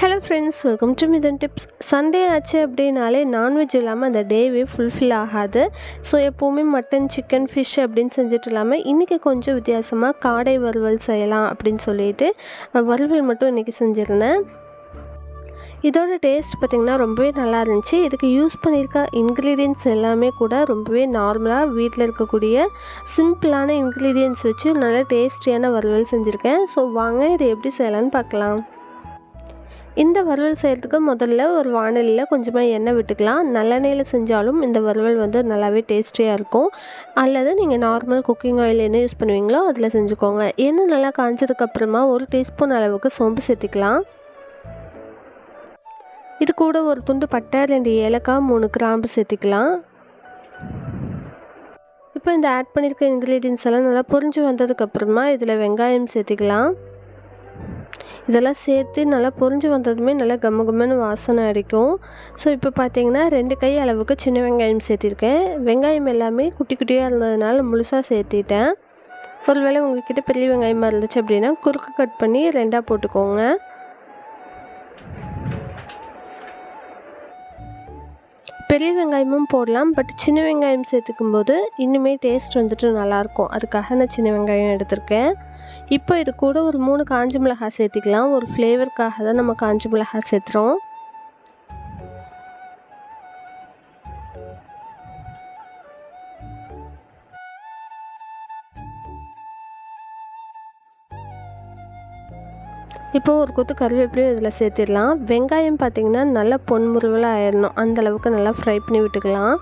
Hello friends welcome to மிதன் tips Sunday ஆச்சு அப்படின்னாலே நான்வெஜ் இல்லாமல் அந்த டேவே ஃபுல்ஃபில் ஆகாது. ஸோ எப்போவுமே மட்டன் சிக்கன் ஃபிஷ் அப்படின்னு செஞ்சுட்டு இல்லாமல் இன்றைக்கி கொஞ்சம் வித்தியாசமாக காடை வறுவல் செய்யலாம் அப்படின்னு சொல்லிட்டு வறுவல் மட்டும் இன்றைக்கி செஞ்சுருந்தேன். இதோட டேஸ்ட் பார்த்திங்கன்னா ரொம்பவே நல்லா இருந்துச்சு. இதுக்கு யூஸ் பண்ணியிருக்க இன்க்ரீடியன்ஸ் எல்லாமே கூட ரொம்பவே நார்மலாக வீட்டில் இருக்கக்கூடிய சிம்பிளான இன்க்ரீடியன்ஸ் வச்சு நல்ல டேஸ்டியான வறுவல் செஞ்சுருக்கேன். ஸோ வாங்க இதை எப்படி செய்யலான்னு பார்க்கலாம். இந்த வறுவல் செய்கிறதுக்கு முதல்ல ஒரு வானலியில் கொஞ்சமாக எண்ணெய் விட்டுக்கலாம். நல்லெண்ணெயில் செஞ்சாலும் இந்த வறுவல் வந்து நல்லாவே டேஸ்டியாக இருக்கும். அல்லது நீங்கள் நார்மல் குக்கிங் ஆயில் என்ன யூஸ் பண்ணுவீங்களோ அதில் செஞ்சுக்கோங்க. எண்ணெய் நல்லா காய்ஞ்சதுக்கப்புறமா ஒரு டீஸ்பூன் அளவுக்கு சோம்பு சேர்த்துக்கலாம். இது கூட ஒரு துண்டு பட்டை ரெண்டு ஏலக்காய் மூணு கிராம்பு சேர்த்துக்கலாம். இப்போ இந்த ஆட் பண்ணியிருக்க இன்க்ரீடியன்ஸ் எல்லாம் நல்லா பொரிஞ்சு வந்ததுக்கப்புறமா இதில் வெங்காயம் சேர்த்துக்கலாம். இதெல்லாம் சேர்த்து நல்லா பொறிஞ்சு வந்ததுமே நல்லா கம்ம கம்மன்னு வாசனை அடிக்கும். ஸோ இப்போ பார்த்தீங்கன்னா ரெண்டு கை அளவுக்கு சின்ன வெங்காயம் சேர்த்திருக்கேன். வெங்காயம் எல்லாமே குட்டி குட்டியாக இருந்ததுனால முழுசாக சேர்த்திட்டேன். ஒருவேளை உங்ககிட்ட பெரிய வெங்காயமாக இருந்துச்சு அப்படின்னா குறுக்கு கட் பண்ணி ரெண்டாக போட்டுக்கோங்க. பெரிய வெங்காயமும் போடலாம் பட் சின்ன வெங்காயம் சேர்த்துக்கும் போது இன்னுமே டேஸ்ட் வந்துட்டு நல்லாயிருக்கும். அதுக்காக நான் சின்ன வெங்காயம் எடுத்திருக்கேன். இப்போ இது கூட ஒரு மூணு காஞ்சி மிளகாய் சேர்த்திக்கலாம். ஒரு ஃப்ளேவருக்காக தான் நம்ம காஞ்சி மிளகாய் சேர்த்துறோம். இப்போ ஒரு கொத்து கருவேப்பிலையும் இதில் சேர்த்திடலாம். வெங்காயம் பார்த்திங்கன்னா நல்லா பொன்முருவலாக ஆயிடணும் அந்தளவுக்கு நல்லா ஃப்ரை பண்ணி விட்டுக்கலாம்.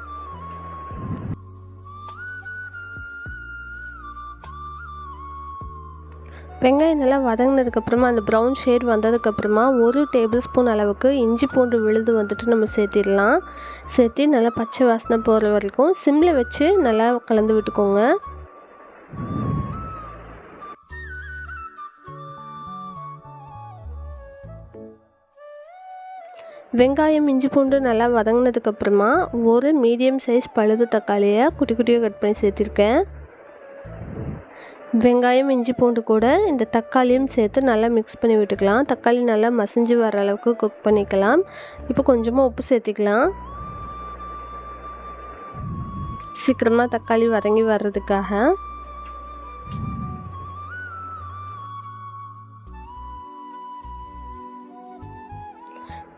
வெங்காயம் நல்லா வதங்கினதுக்கப்புறமா அந்த ப்ரௌன் ஷேட் வந்ததுக்கப்புறமா ஒரு டேபிள் ஸ்பூன் அளவுக்கு இஞ்சி பூண்டு விழுது வந்துட்டு நம்ம சேர்த்திடலாம். சேர்த்து நல்லா பச்சை வாசனை போகிற வரைக்கும் சிம்மில் வச்சு நல்லா கலந்து விட்டுக்கோங்க. வெங்காயம் இஞ்சி பூண்டு நல்லா வதங்கினதுக்கப்புறமா ஒரு மீடியம் சைஸ் பழுது தக்காளியை குட்டி குட்டியாக கட் பண்ணி சேர்த்திருக்கேன். வெங்காயம் இஞ்சி பூண்டு கூட இந்த தக்காளியும் சேர்த்து நல்லா மிக்ஸ் பண்ணி விட்டுக்கலாம். தக்காளி நல்லா மசிஞ்சு வர அளவுக்கு குக் பண்ணிக்கலாம். இப்போ கொஞ்சமாக உப்பு சேர்த்திக்கலாம். சீக்கிரமாக தக்காளி வதங்கி வர்றதுக்காக.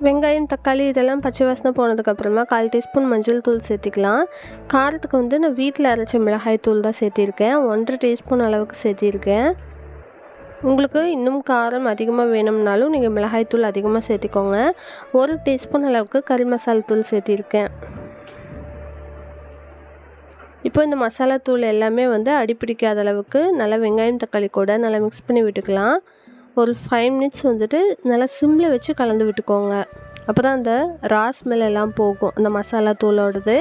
வெங்காயம் தக்காளி இதெல்லாம் பச்சை வாசனை போனதுக்கப்புறமா கால் டீஸ்பூன் மஞ்சள் தூள் சேர்த்திக்கலாம். காரத்துக்கு வந்து நான் வீட்டில் அரைச்ச மிளகாய் தூள் தான் சேர்த்திருக்கேன். ஒன்றரை டீஸ்பூன் அளவுக்கு சேர்த்திருக்கேன். உங்களுக்கு இன்னும் காரம் அதிகமாக வேணும்னாலும் நீங்கள் மிளகாய் தூள் அதிகமாக சேர்த்திக்கோங்க. ஒரு டீஸ்பூன் அளவுக்கு கறி மசாலா தூள் சேர்த்திருக்கேன். இப்போ இந்த மசாலா தூள் எல்லாமே வந்து அடிப்பிடிக்காத அளவுக்கு நல்லா வெங்காயம் தக்காளி கூட நல்லா மிக்ஸ் பண்ணி விட்டுக்கலாம். ஒரு ஃபைவ் மினிட்ஸ் வந்துட்டு நல்லா சிம்மில் வச்சு கலந்து விட்டுக்கோங்க. அப்போ தான் அந்த ரா எல்லாம் போகும். அந்த மசாலா தூளோடது.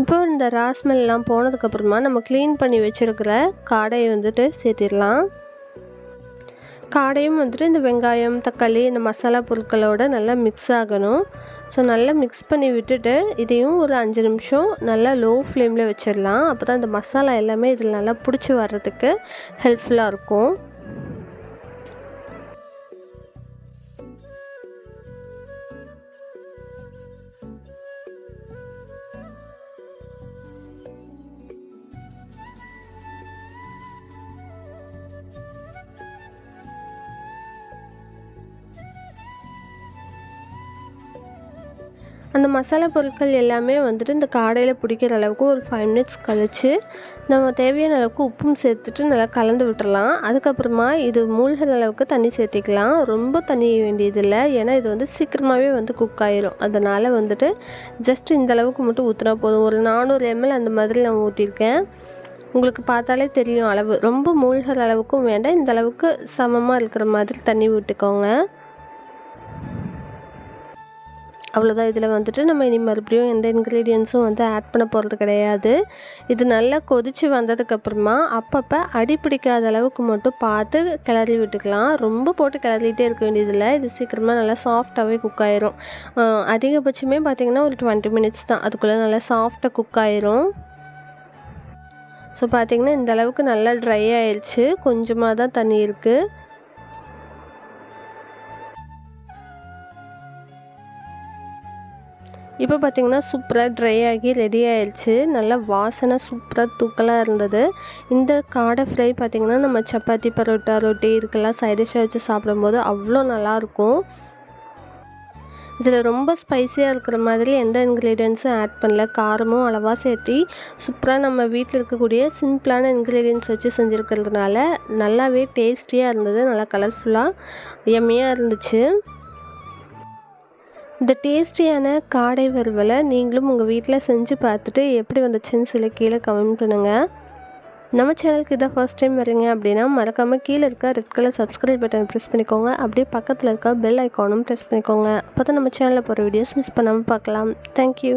இப்போ இந்த ரா ஸ்மெல் எல்லாம் போனதுக்கப்புறமா நம்ம க்ளீன் பண்ணி வச்சுருக்கிற காடையை வந்துட்டு சேர்த்திடலாம். காடையும் வந்துட்டு இந்த வெங்காயம் தக்காளி இந்த மசாலா பொருட்களோட நல்லா மிக்ஸ் ஆகணும். ஸோ நல்லா மிக்ஸ் பண்ணி விட்டுட்டு இதையும் ஒரு அஞ்சு நிமிஷம் நல்லா லோ ஃப்ளேமில் வச்சிடலாம். அப்போ தான் இந்த மசாலா எல்லாமே இதில் நல்லா பிடிச்சி வர்றதுக்கு ஹெல்ப்ஃபுல்லாக இருக்கும். அந்த மசாலா பொருட்கள் எல்லாமே வந்துட்டு இந்த காடையில் பிடிக்கிற அளவுக்கு ஒரு ஃபைவ் மினிட்ஸ் கழித்து நம்ம தேவையான அளவுக்கு உப்பும் சேர்த்துட்டு நல்லா கலந்து விட்டுறலாம். அதுக்கப்புறமா இது மூழ்கிற அளவுக்கு தண்ணி சேர்த்திக்கலாம். ரொம்ப தண்ணி வேண்டியதில்லை. ஏன்னா இது வந்து சீக்கிரமாகவே வந்து குக் ஆயிரும். அதனால் வந்துட்டு ஜஸ்ட் இந்த அளவுக்கு மட்டும் ஊற்றினா போதும். ஒரு நானூறு எம்எல் அந்த மாதிரி நான் ஊற்றிருக்கேன் உங்களுக்கு பார்த்தாலே தெரியும் அளவு. ரொம்ப மூழ்கிற அளவுக்கும் வேண்டாம். இந்த அளவுக்கு சமமாக இருக்கிற மாதிரி தண்ணி விட்டுக்கோங்க. அவ்வளோதான் இதில் வந்துட்டு நம்ம இனி மறுபடியும் எந்த இன்க்ரீடியன்ஸும் வந்து ஆட் பண்ண போகிறது கிடையாது. இது நல்லா கொதித்து வந்ததுக்கப்புறமா அப்பப்போ அடி பிடிக்காத அளவுக்கு மட்டும் பார்த்து கிளறி விட்டுக்கலாம். ரொம்ப போட்டு கிளறிட்டே இருக்க வேண்டியதில்லை. இது சீக்கிரமாக நல்லா சாஃப்டாகவே குக் ஆயிரும். அதிகபட்சமே பார்த்திங்கன்னா ஒரு டுவெண்ட்டி மினிட்ஸ் தான். அதுக்குள்ளே நல்லா சாஃப்டாக குக் ஆயிரும். ஸோ பார்த்திங்கன்னா இந்த அளவுக்கு நல்லா ட்ரை ஆயிடுச்சு கொஞ்சமாக தான் தண்ணி இருக்குது இப்போ பார்த்திங்கன்னா சூப்பராக ட்ரை ஆகி ரெடி ஆயிடுச்சு. நல்லா வாசனை சூப்பராக தூக்கலாக இருந்தது. இந்த காடை ஃப்ரை பார்த்திங்கன்னா நம்ம சப்பாத்தி பரோட்டா ரொட்டி இதுக்கெல்லாம் சைடிஷாக வச்சு சாப்பிடும்போது அவ்வளோ நல்லாயிருக்கும். இதில் ரொம்ப ஸ்பைஸியாக இருக்கிற மாதிரி எந்த இன்க்ரீடியன்ஸும் ஆட் பண்ணல. காரமும் அளவாக சேர்த்தி சூப்பராக நம்ம வீட்டில் இருக்கக்கூடிய சிம்பிளான இன்க்ரீடியன்ஸ் வச்சு செஞ்சுருக்கிறதுனால நல்லாவே டேஸ்டியாக இருந்தது. நல்லா கலர்ஃபுல்லாக எம்மையாக இருந்துச்சு. இந்த டேஸ்டியான காடை வறுவலை நீங்களும் உங்கள் வீட்டில் செஞ்சு பார்த்துட்டு எப்படி வந்துச்சுன்னு சொல்லி கீழே கமெண்ட் பண்ணுங்கள் நம்ம சேனலுக்கு இதான் ஃபர்ஸ்ட் டைம் வரீங்க அப்படின்னா மறக்காமல் கீழே இருக்க red colour subscribe button press பண்ணிக்கோங்க. அப்படியே பக்கத்தில் இருக்க பெல் ஐக்கானும் ப்ரெஸ் பண்ணிக்கோங்க. அப்போ தான் நம்ம சேனலில் போகிற வீடியோஸ் மிஸ் பண்ணாமல் பார்க்கலாம். தேங்க்யூ